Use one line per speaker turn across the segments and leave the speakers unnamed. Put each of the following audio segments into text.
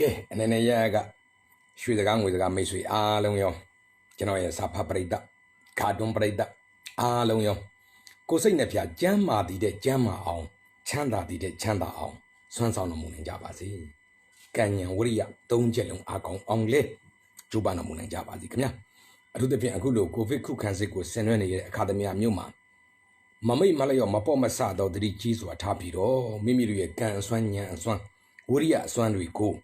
ကဲအနေနဲ့ရကရွှေစကားငွေစကားမိတ်ဆွေအားလုံးရောကျွန်တော်ရဲ့စာဖတ်ပရိသတ်ကာတွန်းပရိသတ်အားလုံးရောကိုယ်စိတ်နဲ့ပြကျမ်းမာတည်တဲ့ကျမ်းမာအောင်ချမ်းသာတည်တဲ့ချမ်းသာအောင်ဆွမ်းဆောင်တော်မူနိုင်ကြပါစေကံဉဏ်ဝရိယသုံးချက်လုံးအားကောင်းအောင်လေကျိုးပန်းတော်မူနိုင်ကြပါစေခင်ဗျာအထူးသဖြင့်အခုလိုကိုဗစ်ခုခံစစ်ကိုဆင်နွှဲနေတဲ့အခါသမယမြို့မှာမမိတ်မလျော့မပေါ့မဆတော့တတိကြီးစွာထားပြီးတော့မိမိတို့ရဲ့ကံအစွမ်းညံအစွမ်းဝိရိယအစွမ်းတွေကို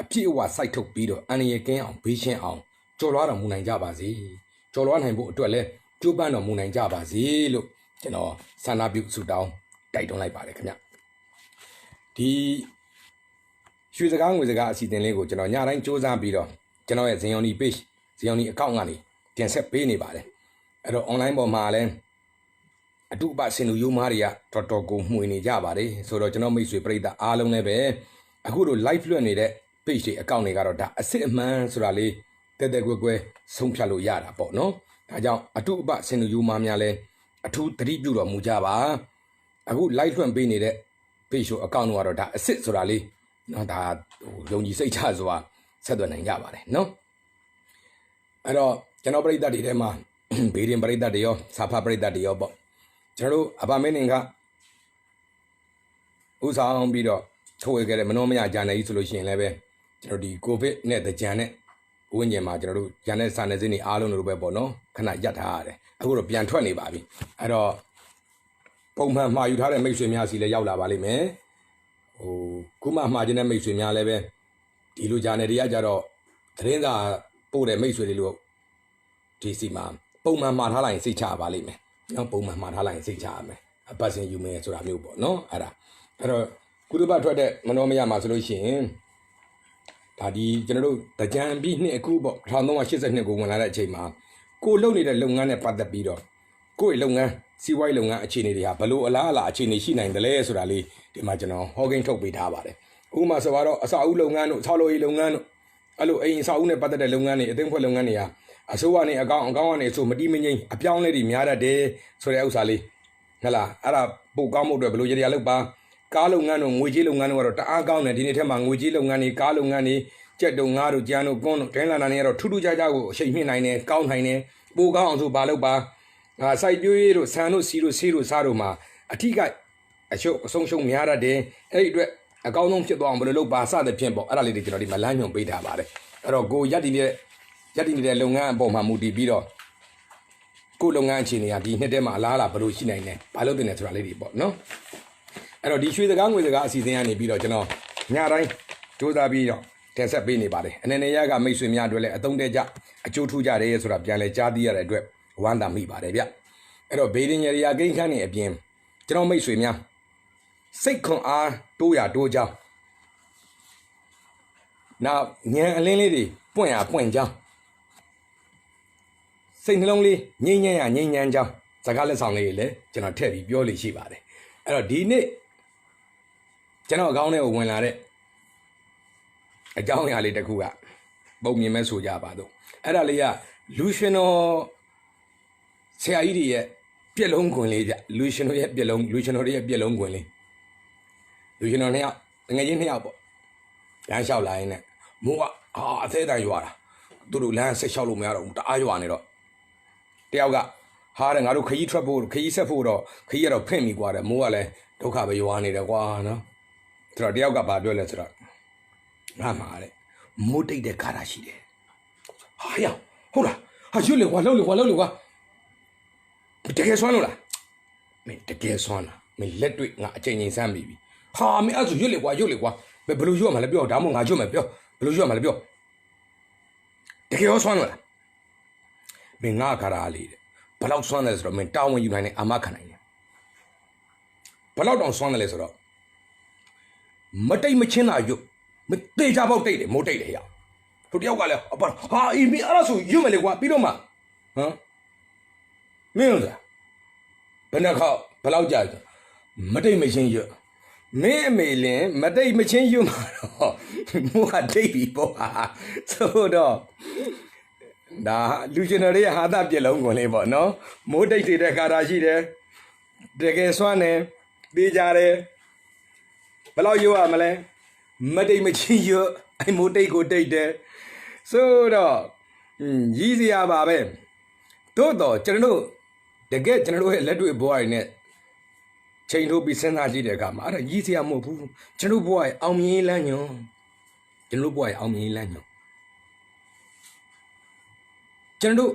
အပြည့်အဝစိုက်ထုတ်ပြီးတော့အန္တရာယ်ကင်းအောင်ဘေးရှင်းအောင်ကြော်လွားတော်မူနိုင်ကြပါစေကြော်လွားနိုင်ဖို့အတွက်လည်းကြိုးပမ်းတော်မူနိုင်ကြပါစေလို့ကျွန်တော်ဆန္ဒပြုဆုတောင်းတိုက်တွန်းလိုက်ပါတယ်ခင်ဗျဒီရွှေစကားငွေစကားအစီအစဉ်လေးကိုကျွန်တော်ညတိုင်းစူးစမ်းပြီးတော့ကျွန်တော်ရဲ့ဇင်ယုံဒီ page ဇင်ယုံဒီ account ကနေတင်ဆက်ပေးနေပါတယ်အဲ့တော့ online ပေါ်မှာလည်းအတုပစင်လူယုံမားတွေကတော်တော်ကိုမှွေနေကြပါတယ်ဆိုတော့ကျွန်တော်မိတ်ဆွေပရိသတ်အားလုံးလည်းပဲအခုလို live လွှင့်နေတဲ့ page တွေအကောင့်တွေကတော့ဒါအစ်စ်အမှန်ဆိုတာလေးတက်တက်ကွယ်ကွယ်ဆုံးဖြတ်လို့ရတာပေါ့နော်ဒါကြောင့်အတုပစင်လူယုံမားများလည်းအထူးသတိပြုတော်မူကြပါအခု live လွှင့်ပေးနေတဲ့ page ကိုအကောင့်တွေကတော့ဒါအစ်စ်ဆိုတာလေးနော်ဒါဟိုယုံကြည်စိတ်ချစွာဆက်သွယ်နိုင်ကြပါတယ်နော်အဲ့တော့ကျွန်တော်ပြိတ္တတွေထဲမှာဘေးရင်ပြိတ္တတွေရောစာဖပြိတ္တတွေရောပေါ့ကျွန်တော်တို့အဘမင်းနေကဥဆောင်ပြီးတော့ထုတ်ဝေခဲ့တဲ့မနှောမရဂျာနယ်ကြီးဆိုလို့ရှိရင်လည်းပဲ ကျွန်တော်ဒီကိုဗစ်နဲ့တကြံနဲ့ဝင်းကျင်မှာကျွန်တော်တို့ဂျန်နဲ့စာနယ်စင်းတွေအားလုံးတို့ပဲပေါ့နော်ခဏရပ်ထားရတယ်အခုတော့ပြန်ထွက်နေပါပြီအဲ့တော့ပုံမှန်မှာယူထားတဲ့မိတ်ဆွေများစီလည်းရောက်လာပါလိမ့်မယ်ဟိုခုမှမှာခြင်းတဲ့မိတ်ဆွေများလည်းပဲဒီလိုဂျာနယ်တွေကကြတော့သတင်းစာပို့တဲ့မိတ်ဆွေတွေလို့ဒီစီမှာပုံမှန်မှာထားလိုက်ရင်စိတ်ချပါလိမ့်မယ်နော်ပုံမှန်မှာထားလိုက်ရင်စိတ်ချရမယ်အပတ်စဉ်ယူမယ်ဆိုတာမျိုးပေါ့နော်အဲ့ဒါအဲ့တော့ကုသဘထွက်တဲ့မနောမရမှာဆိုလို့ရှိရင် ဒါဒီကျွန်တော်တို့တကြံပြီးနှစ်အခုပေါ့1382ကိုဝင်လာတဲ့အချိန်မှာကိုလုပ်နေတဲ့လုပ်ငန်းနဲ့ပတ်သက်ပြီးတော့ကိုယ့်ရဲ့လုပ်ငန်းစီးပွားရေးလုပ်ငန်းအခြေအနေတွေဟာဘလို့အလားအလာအခြေအနေရှိနိုင်တယ်လဲဆိုတာလေးဒီမှာကျွန်တော်ဟောကိန်းထုတ်ပေးထားပါတယ်ဥပမာဆိုတော့အစာအုပ်လုပ်ငန်းတို့ဆောက်လုပ်ရေးလုပ်ငန်းတို့အဲ့လိုအိမ်ဆောက်ဦးနဲ့ပတ်သက်တဲ့လုပ်ငန်းတွေအသိဖွဲ့လုပ်ငန်းတွေဟာအစိုးရနဲ့အကောင်အကောင်ကနေဆိုမတိမငိမ့်အပြောင်းလဲတွေများတတ်တယ်ဆိုတဲ့ဥစ္စာလေးဟဲ့လားအဲ့ဒါပိုကောင်းမှုအတွက်ဘယ်လိုရရလောက်ပါ ကားလုပ်ငန်းတို့ငွေကြေးလုပ်ငန်းတို့ကတော့တအားကောင်းတယ်ဒီနေ့ထက်မှငွေကြေးလုပ်ငန်းတွေကားလုပ်ငန်းတွေကြက်တုံငါးတို့ကြမ်းတို့ကွန်းတို့ဒင်းလာနာတွေကတော့ထူးထူးခြားခြားကိုအချိန်မြင့်နိုင်တယ်ကောင်းနိုင်တယ်ပိုကောင်းအောင်ဆိုဘာလုပ်ပါအာစိုက်ပြိုးရေးတို့ဆန်တို့စီတို့ဆေးတို့စားတို့မှာအထီးကအရှုပ်အဆုံးရှုံးများတတ်တယ်အဲ့ဒီအတွက်အကောင်းဆုံးဖြစ်သွားအောင်ဘယ်လိုလုပ်ပါစသဖြင့်ပေါ့အဲ့ဒါလေးတွေကျွန်တော်ဒီမှာလမ်းညွှန်ပေးထားပါတယ်အဲ့တော့ကိုရက်တည်နေတဲ့ရက်တည်နေတဲ့လုပ်ငန်းအပေါ်မှာမူတည်ပြီးတော့ကိုယ့်လုပ်ငန်းအခြေအနေကဒီနှစ်ထဲမှာအလားအလာဘယ်လိုရှိနိုင်လဲဘာလို့တင်လဲဆိုတာလေးတွေပေါ့နော် အဲ့တော့ဒီရွှေစကားငွေစကားအစီအစဉ်ကနေပြီးတော့ကျွန်တော်ညတိုင်းစူးစမ်းပြီးတော့တင်ဆက်ပေးနေပါတယ်အနေနဲ့ရကမိတ်ဆွေများအတွက်လည်းအသုံးတည့်ကြအကျိုးထူးကြတယ်ဆိုတာပြန်လဲကြားသိရတဲ့အတွက်ဝမ်းသာမိပါတယ်ဗျအဲ့တော့ဘေးဒင်ရရာကိန်းခန်းနေအပြင်ကျွန်တော်မိတ်ဆွေများစိတ်ခွန်အားတိုးရတိုးကြောင်းနောက်ဉာဏ်အလင်းလေးတွေပွင့်ရပွင့်ကြောင်းစိတ်နှလုံးလေးငြိမ်းချမ်းရငြိမ်းချမ်းကြောင်းစကားလက်ဆောင်လေးတွေလည်းကျွန်တော်ထည့်ပြီးပြောလို့ရှိပါတယ်အဲ့တော့ဒီနေ့ ကျွန်တော်အကောင်းထဲကိုဝင်လာတဲ့အကြောင်းအရာလေးတစ်ခုကပုံမြင်မဲ့ဆိုကြပါတော့အဲ့ဒါလေးကလူရှင်တော်ဆရာကြီးတွေရဲ့ပြက်လုံးခွင်လေးပြလူရှင်တော်ရဲ့ပြက်လုံးလူရှင်တော်ရဲ့ပြက်လုံးခွင်လေးလူရှင်တော်နှစ်ယောက်ငွေချင်းနှစ်ယောက်ပေါ့လမ်းလျှောက်လာရင်းနဲ့မိုးကအာအသေးတန်ရွာတာသူတို့လမ်းဆက်လျှောက်လို့မရတော့ဘူးတအားရွာနေတော့တယောက်ကဟာတဲ့ငါတို့ခကြီးထွက်ဖို့ခကြီးဆက်ဖို့တော့ခကြီးကတော့ဖင့်မိကွာတဲ့မိုးကလည်းဒုက္ခပဲရွာနေတယ်ကွာနော် ဆိုတော့တယောက်ကဘာပြောလဲဆိုတော့ငါမှာတဲ့မိုးတိတ်တဲ့ခါတာရှိတယ်ဟာရဟုတ်လားဟာရွတ်လေကွာလှုပ်လေကွာလှုပ်လေကွာတကယ်ဆွမ်းလို့လားမင်းတကယ်ဆွမ်းလားမင်းလက်တွေ့ငါအချိန်ချင်းစမ်းပြီပြီဟာမင်းအဲ့ဒါဆိုရွတ်လေကွာရွတ်လေကွာဘယ်ဘယ်လိုရွတ်မှလဲပြောဒါမှမဟုတ်ငါရွတ်မယ်ပြောဘယ်လိုရွတ်မှလဲပြောတကယ်ရောဆွမ်းလို့လားမင်းငါခါရလေးတဲ့ဘယ်လောက်ဆွမ်းတယ်ဆိုတော့မင်းတာဝန်ယူနိုင်တယ်အာမခံနိုင်တယ်ဘယ်လောက်တောင်ဆွမ်းတယ်လဲဆိုတော့ မတိတ်မချင်းလာရွတ်မတေချပေါက်တိတ်တယ်မိုးတိတ်တယ်ဟဲ့သူတယောက်ကလည်းအပဟာအီမီအဲ့ဒါဆိုရွတ်မယ်လေကွာပြီးတော့မှဟမ်မင်းလားဘယ်နှခေါက်ဘယ်လောက်ကြာကြာမတိတ်မချင်းရွတ်မင်းအမေလင်မတိတ်မချင်းရွတ်မှာတော့မိုးကတိတ်ပြီပေါ့ဟာဆိုတော့ဒါလူရှင်တော်တွေရဲ့ဟာသပြက်လုံးကုန်လေးပေါ့နော်မိုးတိတ်တွေတဲ့ကာတာရှိတယ်တကယ်ဆွမ်းတယ်သေးကြတယ် ဘယ်လောက်ရိုးရမလဲမတိတ်မချင်းရအိုင်မိုတိတ်ကိုတိတ်တယ်ဆိုတော့อืมကြီးစရာပါပဲတို့တော့ကျွန်တော်တို့တကယ်ကျွန်တော်တို့ရဲ့လက်တွေ့ဘဝတွေနဲ့ချိန်ထိုးပြီးစဉ်းစားကြည့်တဲ့အခါမှာအဲ့ဒါကြီးစရာမဟုတ်ဘူးကျွန်တော်တို့ဘဝရဲ့အောင်မြင်ရေးလမ်းညွန်ကျွန်တော်တို့ဘဝရဲ့အောင်မြင်ရေးလမ်းညွန်ကျွန်တော်တို့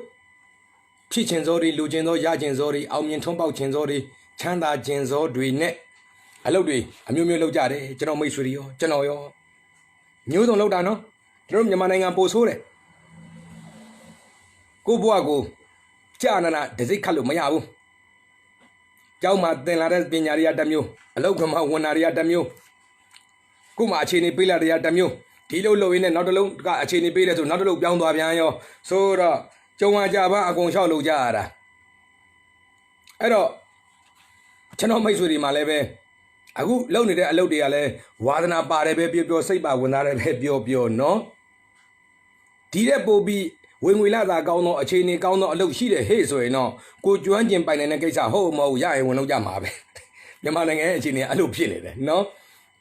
ဖြစ်ခြင်းစောတွေလူခြင်းစောရခြင်းစောတွေအောင်မြင်ထွန်းပေါက်ခြင်းစောတွေချမ်းသာခြင်းစောတွေနဲ့ အလုပ်တွေအမျိုးမျိုးလုပ်ကြတယ်ကျွန်တော်မိတ်ဆွေတွေရောကျွန်တော်ရောမျိုးစုံလုပ်တာနော်ကျွန်တော်တို့မြန်မာနိုင်ငံပို့ဆိုးတယ်ကိုယ့်ဘဝကိုကြာနာနာဒစိတ်ခတ်လို့မရဘူးကျောင်းမှာသင်လာတဲ့ပညာတွေကတစ်မျိုးအလုပ်ကမှဝန်နာတွေကတစ်မျိုးကို့မှာအခြေအနေပေးလာတွေကတစ်မျိုးဒီလိုလုပ်ရင်းနဲ့နောက်တစ်လုံးကအခြေအနေပေးတယ်ဆိုနောက်တစ်လုံးပြောင်းသွားပြန်ရောဆိုတော့ကြုံရကြပါအကုန်လျှောက်လုပ်ကြရတာအဲ့တော့ကျွန်တော်မိတ်ဆွေတွေမှာလည်းပဲ အခုလုပ်နေတဲ့အလုပ်တွေကလည်းဝါသနာပါတယ်ပဲပြောပြောစိတ်ပါဝင်စားတယ်ပဲပြောပြောနော်ဒီတဲ့ပို့ပြီးဝင်ငွေလာသာကောင်းသောအခြေအနေကောင်းသောအလုပ်ရှိတယ်ဟေ့ဆိုရင်တော့ကိုကျွမ်းကျင်ပိုင်နေတဲ့ကိစ္စဟုတ်မဟုတ်ရရင်ဝင်လုပ်ကြမှာပဲမြန်မာနိုင်ငံရဲ့အခြေအနေကအဲ့လိုဖြစ်နေတယ်နော်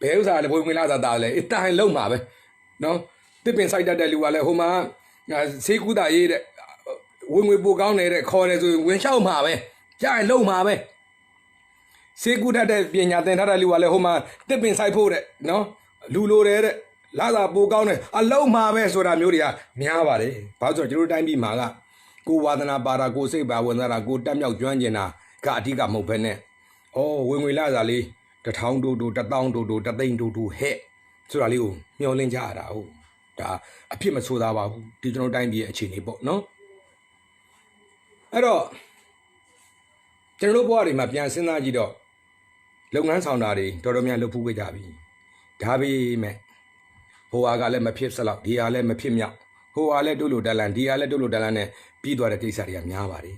ဘယ်ဥစ္စာလဲဝင်ငွေလာသာတာလဲအတိုင်းလုံးမှာပဲနော်တစ်ပင်ဆိုင်တတ်တဲ့လူကလည်းဟိုမှာဆေးကူတာရေးတဲ့ဝင်ငွေပိုကောင်းနေတဲ့ခေါ်တယ်ဆိုရင်ဝင်လျှောက်မှာပဲရရင်လုံးမှာပဲ စေကူတတ်တဲ့ပညာသင်ထားတဲ့လူကလည်းဟိုမှာတစ်ပင်ဆိုင်ဖို့တဲ့နော်လူလိုတယ်တဲ့လာသာပိုကောင်းတယ်အလုံးမှာပဲဆိုတာမျိုးတွေကများပါတယ်ဘာလို့ဆိုတော့ကျွန်တော်တို့တိုင်းပြည်မှာကကိုဝါသနာပါတာကိုစိတ်ပါဝင်စားတာကိုတက်မြောက်ကျွမ်းကျင်တာကအဓိကမဟုတ်ဘဲနဲ့ဩဝင်ငွေလာစားလေးတစ်ထောင်တူတူတစ်သောင်းတူတူတစ်သိန်းတူတူဟဲ့ဆိုတာလေးကိုမျှော်လင့်ကြရတာဟုတ်ဒါအဖြစ်မဆိုးသားပါဘူးဒီကျွန်တော်တို့တိုင်းပြည်ရဲ့အခြေအနေပေါ့နော်အဲ့တော့ကျွန်တော်တို့ဘဝတွေမှာပြန်စဉ်းစားကြည့်တော့ လုပ်ငန်းဆောင်တာတွေတော်တော်များလုပ်ဖို့ကြပြီဒါပေမဲ့ဟိုဟာကလည်းမဖြစ်စလောက်ဒီဟာလည်းမဖြစ်မြောက်ဟိုဟာလည်းတို့လိုတလန်ဒီဟာလည်းတို့လိုတလန်နဲ့ပြီးသွားတဲ့ကိစ္စတွေကများပါတယ်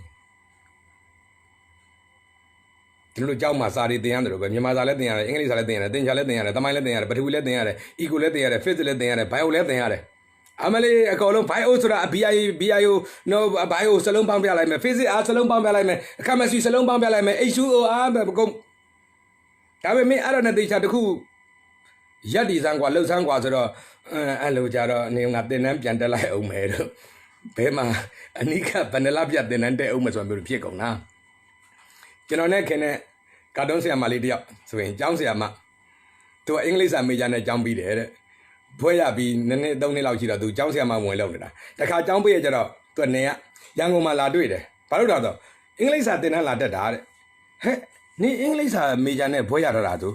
ကျွန်တော်တို့ကြောက်မှာစာတွေသင်ရတယ်လို့ပဲမြန်မာစာလည်းသင်ရတယ်အင်္ဂလိပ်စာလည်းသင်ရတယ်သင်္ချာလည်းသင်ရတယ်တမိုင်းလည်းသင်ရတယ်ပထဝီလည်းသင်ရတယ်အီကိုလည်းသင်ရတယ်ဖစ်လည်းသင်ရတယ်ဘိုင်ယိုလည်းသင်ရတယ်အမလေးအကောင်လုံး bio ဆိုတာ BI BIO no bio စလုံးပေါင်းပြလိုက်မယ် physics အားစလုံးပေါင်းပြလိုက်မယ် chemistry စလုံးပေါင်းပြလိုက်မယ် H2O အားပဲကုန် ဒါပေမဲ့အဲ့ဒါနဲ့တေချာတခုရက်ဒီစမ်းกว่าလှုပ်ဆန်းกว่าဆိုတော့အဲ့လိုကြတော့နေငါတင်တန်းပြန်တက်လိုက်အောင်မယ်တော့ဘဲမှာအနိကဗနလပြတင်တန်းတက်အောင်မယ်ဆိုမျိုးဖြစ်ကုန်လားကျွန်တော်နဲ့ခင်တဲ့ကာတွန်းဆရာမလေးတယောက်ဆိုရင်ကျောင်းဆရာမသူကအင်္ဂလိပ်စာမေဂျာနဲ့ကျောင်းပြီးတယ်တဲ့ဘွဲရပြီးနည်းနည်းသုံးနှစ်လောက်ရှိတော့သူကျောင်းဆရာမဝင်လောက်နေတာတခါကျောင်းပေးရကြတော့သူကနေကရန်ကုန်မှာလာတွေ့တယ်ဘာလို့လဲတော့အင်္ဂလိပ်စာတင်တန်းလာတက်တာတဲ့ဟဲ့ နေအင်္ဂလိပ်စာမေဂျာနဲ့ဘွဲရတော့တာသူ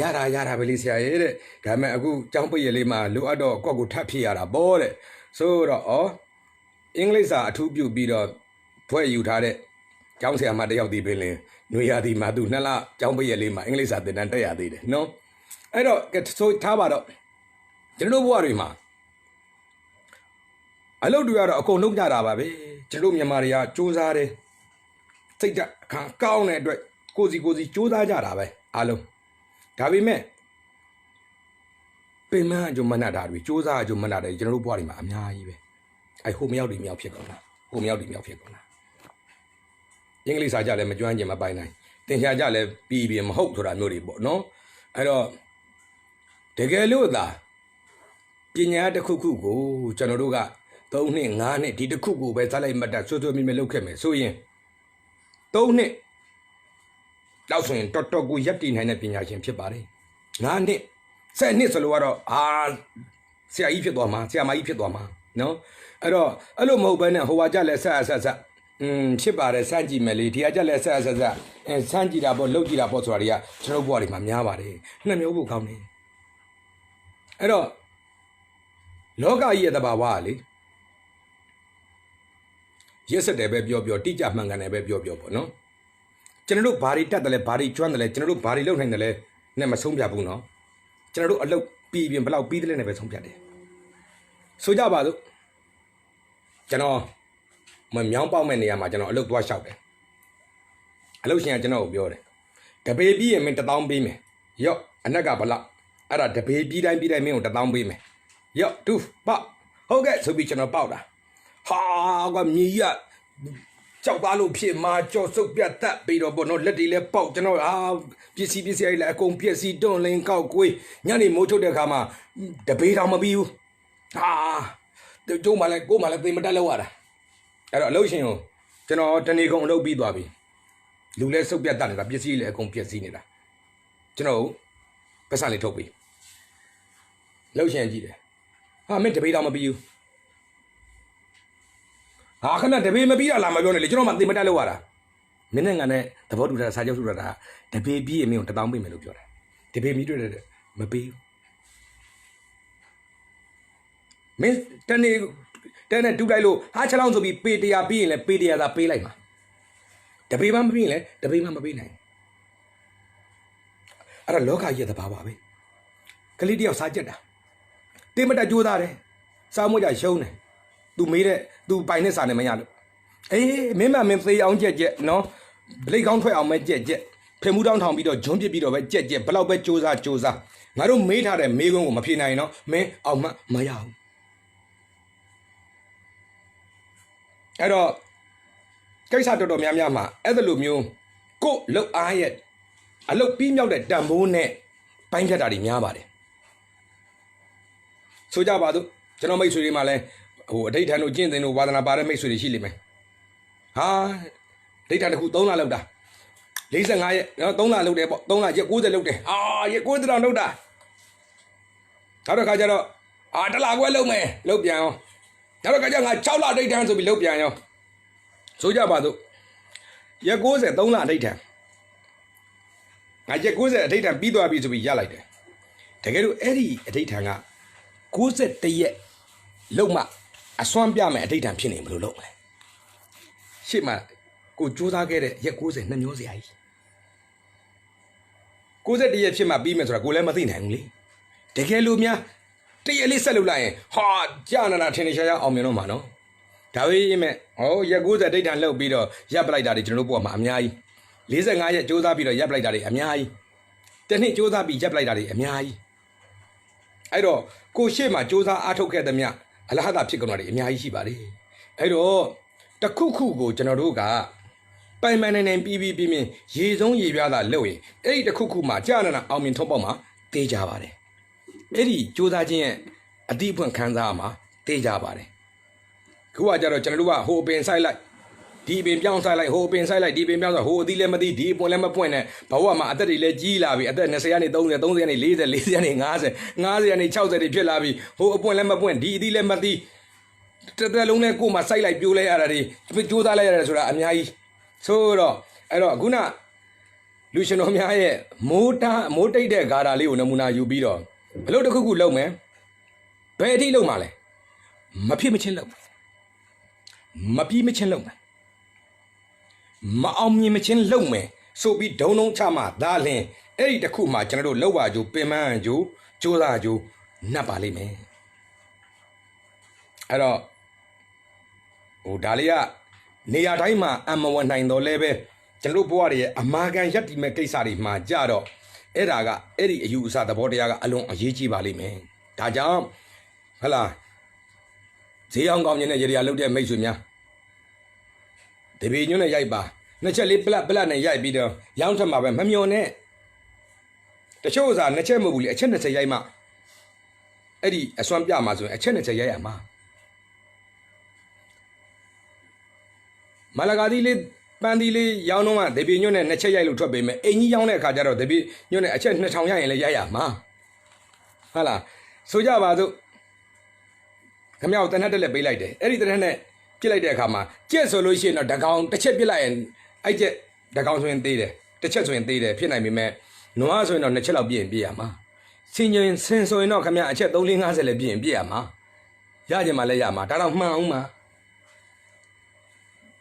ရတာရတာပဲလေဆရာရဲ့တဲ့ဒါပေမဲ့အခုကျောင်းပိတ်ရလေးမှာလိုအပ်တော့ကော့ကိုထပ်ဖြစ်ရတာပေါ့တဲ့ဆိုတော့ဩအင်္ဂလိပ်စာအထူးပြုပြီးတော့ဘွဲယူထားတဲ့ကျောင်းဆရာမတယောက်ဒီပင်လင်နွေရာသီမှာသူနှစ်လကျောင်းပိတ်ရလေးမှာအင်္ဂလိပ်စာသင်တန်းတက်ရသေးတယ်နော်အဲ့တော့ကဲဆိုထားပါတော့ကျွန်တော်တို့ဘဝတွေမှာအလုပ်တွေကတော့အကုန်လုံးကြတာပါပဲကျွန်တော်တို့မြန်မာတွေကစူးစမ်းတယ်စိတ်ဓာတ်အခါကောင်းတဲ့အတွက် ကိုစီကိုစီစူးစမ်းကြတာပဲအားလုံးဒါပေမဲ့ပင်မအကျုံမနတာတွေစူးစမ်းအကျုံမနတာတွေကျွန်တော်တို့ဘဝတွေမှာအများကြီးပဲအဲဟိုမရောက်ဒီမရောက်ဖြစ်ကုန်လားဟိုမရောက်ဒီမရောက်ဖြစ်ကုန်လားအင်္ဂလိပ်စာကြလည်းမကျွမ်းကျင်မပိုင်နိုင်သင်္ချာကြလည်းပြီးပြီးမဟုတ်ဆိုတာမျိုးတွေပေါ့နော်အဲ့တော့တကယ်လို့သာပညာတစ်ခုခုကိုကျွန်တော်တို့က3နှစ်5နှစ်ဒီတစ်ခုကိုပဲဇာတ်လိုက်မှတ်တဆွဆွမြမြလုပ်ခဲ့မယ်ဆိုရင်3နှစ် လောက်ဆိုရင်တော်တော်ကိုရပ်တည်နိုင်တဲ့ပညာရှင်ဖြစ်ပါတယ်9နှစ်10နှစ်ဆိုလို့ကတော့အာဆရာကြီးဖြစ်သွားမှာဆရာမကြီးဖြစ်သွားမှာနော်အဲ့တော့အဲ့လိုမဟုတ်ဘဲနဲ့ဟိုကကြလဲဆက်ဆက်ဆက်อืมဖြစ်ပါတယ်စမ်းကြည့်မယ်လေဒီကကြလဲဆက်ဆက်ဆက်အဲစမ်းကြည့်တာပေါ့လုပ်ကြည့်တာပေါ့ဆိုတာတွေကကျွန်တော်ဘဝတွေမှာများပါတယ်နှစ်မျိုးဖို့ကောင်းတယ်အဲ့တော့လောကကြီးရဲ့တဘာဝကလေရက်စက်တယ်ပဲပြောပြောတိကျမှန်ကန်တယ်ပဲပြောပြောပေါ့နော် ကျွန်တော်တို့ဘာတွေတတ်တယ်လဲဘာတွေကျွမ်းတယ်လဲကျွန်တော်တို့ဘာတွေလုပ်နိုင်တယ်လဲနဲ့မဆုံးဖြတ်ဘူးနော်ကျွန်တော်တို့အလုပ်ပြီးပြင်ဘယ်လောက်ပြီးတယ်လဲနဲ့ပဲဆုံးဖြတ်တယ်ဆိုကြပါစို့ကျွန်တော်မမြောင်းပေါက်မဲ့နေရာမှာကျွန်တော်အလုပ်သွားလျှောက်တယ်အလုပ်ရှင်ကကျွန်တော်ကိုပြောတယ်တပေပြီးရင်မင်း1000ပေးမယ်ရော့အနက်ကဘလောက်အဲ့ဒါတပေပြီးတိုင်းပြီးတိုင်းမင်းကို1000ပေးမယ်ရော့တူပေါက်ဟုတ်ကဲ့ဆိုပြီးကျွန်တော်ပေါက်တာဟာကွာမြည်ရ ကြောက်သားလို့ဖြစ်မှာကြော်စုပ်ပြတ်တက်ပြီးတော့ဘောနော်လက်တွေလည်းပေါက်ကျွန်တော်အာပစ္စည်းပစ္စည်းတွေလည်းအကုန်ပြက်စီးတွန့်လင်းကောက်ကွေးညနေမိုးချုပ်တဲ့အခါမှာတပေးတောင်မပြီးဘူးဟာကျုံးမှလည်းကိုယ်မှလည်းသိမတက်လောက်ရတာအဲ့တော့အလုပ်ရှင်ကိုကျွန်တော်တနေကုန်အလုပ်ပြီးသွားပြီလူလည်းစုပ်ပြတ်တက်နေတာပစ္စည်းလည်းအကုန်ပြက်စီးနေတာကျွန်တော်ပတ်စံလေးထုတ်ပြီးအလုပ်ရှင်ကြည့်တယ်ဟာမင်းတပေးတောင်မပြီးဘူး ဟာခဏတပေမပြီးတာလာမပြောနဲ့လေကျွန်တော်မှသိမတက်လို့ရတာမင်းနဲ့ငါနဲ့သဘောတူတာစာချုပ်တူတာတပေပြီးအမင်းကိုတပေါင်းပေးမယ်လို့ပြောတာတပေမီတွေ့တယ်မပေးဘူးမင်းတနေ့တနေ့တူလိုက်လို့ဟာချက်လောင်းဆိုပြီးပေတရာပြီးရင်လည်းပေတရာသာပေးလိုက်မှာတပေမှမပြီးရင်လည်းတပေမှမပေးနိုင်အဲ့ဒါလောကကြီးရဲ့သဘာဝပဲကလေးတယောက်စားကြက်တာတင်းမတက်ကြိုးသားတယ်စားမွေးကြရှုံးတယ် तू မေးတဲ့ तू ပိုင်တဲ့စာနဲ့မရလို့အေးမင်းမမင်းသေးအောင်ကြက်ကြက်နော်ဗလိတ်ကောင်းထွက်အောင်ပဲကြက်ကြက်ဖေမှုတောင်းထောင်ပြီးတော့ဂျွန်းပစ်ပြီးတော့ပဲကြက်ကြက်ဘလောက်ပဲစူးစားစူးစားငါတို့မေးထားတဲ့မေးခွန်းကိုမဖြေနိုင်ရင်တော့မင်းအောင်မမရဘူးအဲ့တော့ကိစ္စတော်တော်များများမှာအဲ့ဒါလိုမျိုးကို့လုတ်အားရဲ့အလုတ်ပြီးမြောက်တဲ့တံပိုးနဲ့ပိုင်းဖြတ်တာတွေများပါတယ်ဆိုကြပါစို့ကျွန်တော်မိတ်ဆွေတွေမှာလဲ ဟိုအဋိဌာန်တို့ကျင့်သင်တို့ဝါသနာပါတဲ့မိတ်ဆွေတွေရှိလိမ့်မယ်ဟာအဋိဌာန်တစ်ခု3လလောက်တာ45ရက်နော်3လလောက်တယ်ပေါ့3လရက်90လောက်တယ်အာရက်90တောင်လောက်တာနောက်တစ်ခါကျတော့အာတစ်လခွဲလောက်မယ်လောက်ပြန်ရောနောက်တစ်ခါကျငါ6လအဋိဌာန်ဆိုပြီးလောက်ပြန်ရောဆိုကြပါစို့ရက်90 3လအဋိဌာန်ငါရက်90အဋိဌာန်ပြီးသွားပြီဆိုပြီးရလိုက်တယ်တကယ်လို့အဲ့ဒီအဋိဌာန်က61ရက်လုံမ အစွမ်းပြမယ်အဋိဌာန်ဖြစ်နေဘယ်လိုလုပ်မလဲရှေ့မှာကိုစူးစမ်းခဲ့တဲ့ရက်90နှစ်မျိုးစရာကြီး61ရက်ဖြစ်မှပြီးမယ်ဆိုတာကိုလည်းမသိနိုင်ဘူးလေတကယ်လို့များတရက်လေးဆက်လုပ်လိုက်ရင်ဟာကြာနာနာထင်နေရှားရှားအောင်မြင်တော့မှာနော်ဒါဝေးရင်မဲ့ဟောရက်90ဒိဋ္ဌာန်လှုပ်ပြီးတော့ရပ်ပလိုက်တာတွေကျွန်တော်တို့ဘုရားမှာအများကြီး45ရက်စူးစမ်းပြီးတော့ရပ်ပလိုက်တာတွေအများကြီးတစ်နှစ်စူးစမ်းပြီးရပ်ပလိုက်တာတွေအများကြီးအဲ့တော့ကိုရှေ့မှာစူးစမ်းအားထုတ်ခဲ့တဲ့မြ အလဟတာဖြစ်ကုန်တာတွေအများကြီးရှိပါလေအဲ့တော့တစ်ခုခုကိုကျွန်တော်တို့ကပိုင်ပိုင်နိုင်နိုင်ပြီးပြီးပြီးပြီးရေဆုံးရေပြားတာလုပ်ရင်အဲ့ဒီတစ်ခုခုမှာကြာနာနာအောင်မြင်ထုံးပေါက်မှာတေးကြပါတယ်အဲ့ဒီစူးစမ်းခြင်းရဲ့အတိအဖွင့်ခံစားရမှာတေးကြပါတယ်ခုကကြတော့ကျွန်တော်တို့ကဟိုပင်ဆိုင်လိုက် ဒီပင်ပြောင်းဆိုင်လိုက်ဟိုပင်ဆိုင်လိုက်ဒီပင်ပြောင်းဆိုင်ဟိုအသီးလည်းမသိဒီပွင့်လည်းမပွင့်နဲ့ဘဝမှာအသက်တွေလည်းကြီးလာပြီအသက်20ကနေ30 30ကနေ40 40ကနေ50 50ကနေ60တွေဖြစ်လာပြီဟိုအပွင့်လည်းမပွင့်ဒီအသီးလည်းမသိတစ်သက်လုံးနဲ့ကိုယ်မှာစိုက်လိုက်ပြိုးလိုက်ရတာတွေကြိုးစားလိုက်ရတယ်ဆိုတာအများကြီးဆိုတော့အဲ့တော့ခုနလူရှင်တော်များရဲ့မိုးတားမိုးတိတ်တဲ့ဂါတာလေးကိုနမူနာယူပြီးတော့ဘလို့တစ်ခုခုလုပ်မယ်ဘယ်အထိလုပ်မှာလဲမဖြစ်မချင်းလုပ်မပြီးမချင်းလုပ်မယ် မအောင်မြင်မချင်းလုပ်မယ်ဆိုပြီးဒုံဒုံချမှဒါလင်းအဲ့ဒီတစ်ခုမှကျွန်တော်တို့လောက်ပါကြိုးပင်မကြိုးကြိုးစားကြိုးနှပ်ပါလိမ့်မယ်အဲ့တော့ဟိုဒါလေးကနေရာတိုင်းမှာအမဝန်နိုင်တော့လဲပဲကျွန်တော်တို့ဘဝတွေရဲ့အမာခံရက်တီမဲ့ကိစ္စတွေမှာကြတော့အဲ့ဒါကအဲ့ဒီအယူအဆသဘောတရားကအလွန်အရေးကြီးပါလိမ့်မယ်ဒါကြောင့်ဟလာဈေးအောင်ကောင်းခြင်းနဲ့ရေရာလုတ်တဲ့မိတ်ဆွေများ တပည့်ညွန့်နဲ့ရိုက်ပါနှစ်ချက်လေးပလတ်ပလတ်နဲ့ရိုက်ပြီးတော့ရောင်းထက်မှာပဲမမျောနဲ့တချို့ဥစားနှစ်ချက်မဟုတ်ဘူးလေအချက်20ရိုက်မှအဲ့ဒီအစွမ်းပြမှာဆိုရင်အချက်20ရိုက်ရမှာမလာကာဒီလေးပန်းဒီလေးရောင်းတော့မှတပည့်ညွန့်နဲ့နှစ်ချက်ရိုက်လို့ထွက်ပေးမယ်အိမ်ကြီးရောင်းတဲ့အခါကျတော့တပည့်ညွန့်နဲ့အချက်2000ရိုက်ရင်လည်းရိုက်ရမှာဟုတ်လားဆိုကြပါစို့ခမရကိုတနက်တက်လက်ပေးလိုက်တယ်အဲ့ဒီတနက်နဲ့ ပြစ်လိုက်တဲ့အခါမှာကြက်ဆိုလို့ရှိရင်တော့တကောင်တစ်ချက်ပြစ်လိုက်ရင်အဲ့ကျက်တကောင်ဆိုရင်သေးတယ်တစ်ချက်ဆိုရင်သေးတယ်ဖြစ်နိုင်ပေမဲ့နွားဆိုရင်တော့နှစ်ချက်လောက်ပြည့်ရင်ပြည့်ရမှာစင်ရင်စင်ဆိုရင်တော့ခမရအချက်3 4 50လည်းပြည့်ရင်ပြည့်ရမှာရကြမှာလည်းရမှာဒါတော့မှန်အောင်မှာ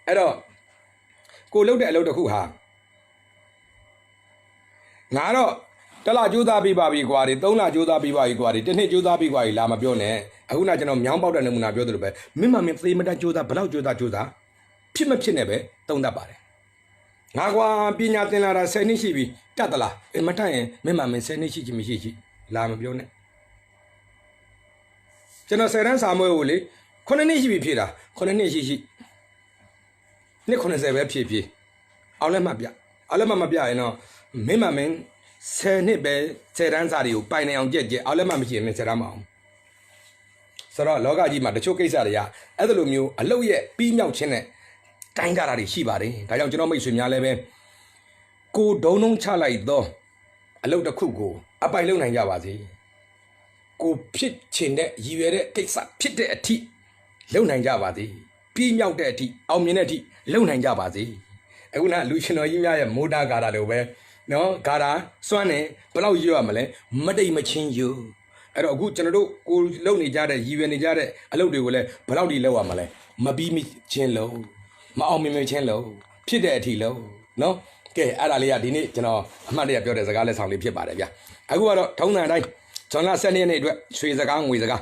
အဲ့တော့ကိုလုတ်တဲ့အလုပ်တစ်ခုဟာငါတော့ တလကြိုးစားပြီးပါပြီကွာဒီ3လကြိုးစားပြီးပါပြီကွာဒီတစ်နှစ်ကြိုးစားပြီးကွာဒီလာမပြောနဲ့အခုနကျွန်တော်မြောင်းပေါက်တဲ့နမူနာပြောသလိုပဲမင်းမမင်းသေမတတ်ကြိုးစားဘလောက်ကြိုးစားကြိုးစားဖြစ်မဖြစ်နဲ့ပဲတုံးတတ်ပါတယ်ငါကွာပညာသင်လာတာ10နှစ်ရှိပြီတတ်သလားအမတတ်ရင်မင်းမမင်း10နှစ်ရှိချင်မရှိရှိလာမပြောနဲ့ကျွန်တော်10တန်းစာမွေးကိုလေ9နှစ်ရှိပြီဖြည့်တာ9နှစ်ရှိရှိနှစ်80ပဲဖြည့်ဖြည့်အောင်လက်မှတ်ပြအောင်လက်မှတ်မပြရင်တော့မင်းမမင်း 10နှစ်ပဲ10တန်းစာတွေကိုပိုင်နေအောင်ကြက်ကြက်အောင်လက်မှတ်မရှိရင်10တန်းမအောင်ဆိုတော့လောကကြီးမှာတချို့ကိစ္စတွေကအဲ့လိုမျိုးအလုတ်ရဲ့ပြီးမြောက်ခြင်းနဲ့တိုင်းကြတာတွေရှိပါတယ်ဒါကြောင့်ကျွန်တော်မိတ်ဆွေများလည်းပဲကိုဒုံဒုံချလိုက်တော့အလုတ်တစ်ခုကိုအပိုင်လုံနိုင်ကြပါစေကိုဖြစ်ချင်တဲ့ရည်ရွယ်တဲ့ကိစ္စဖြစ်တဲ့အထိလုံနိုင်ကြပါစေပြီးမြောက်တဲ့အထိအောင်မြင်တဲ့အထိလုံနိုင်ကြပါစေအခုနလူရှင်တော်ကြီးများရဲ့မိုးတာဂါတာလိုပဲ နော်ဂါတာစွန့်နေဘယ်လောက်ရွရမလဲမတိတ်မချင်းယူအဲ့တော့အခုကျွန်တော်တို့ကိုလုံနေကြတဲ့ရည်ရွယ်နေကြတဲ့အလုပ်တွေကိုလည်းဘယ်လောက်ထိလောက်ရမလဲမပြီးမချင်းလုံးမအောင်မြင်မချင်းလုံးဖြစ်တဲ့အထိလုံးနော်ကဲအဲ့ဒါလေးကဒီနေ့ကျွန်တော်အမှတ်တရပြောတဲ့စကားလက်ဆောင်လေးဖြစ်ပါတယ်ဗျအခုကတော့ထုံးစံအတိုင်းဇွန်လ7ရက်နေ့အတွက်ရွှေစကားငွေစကား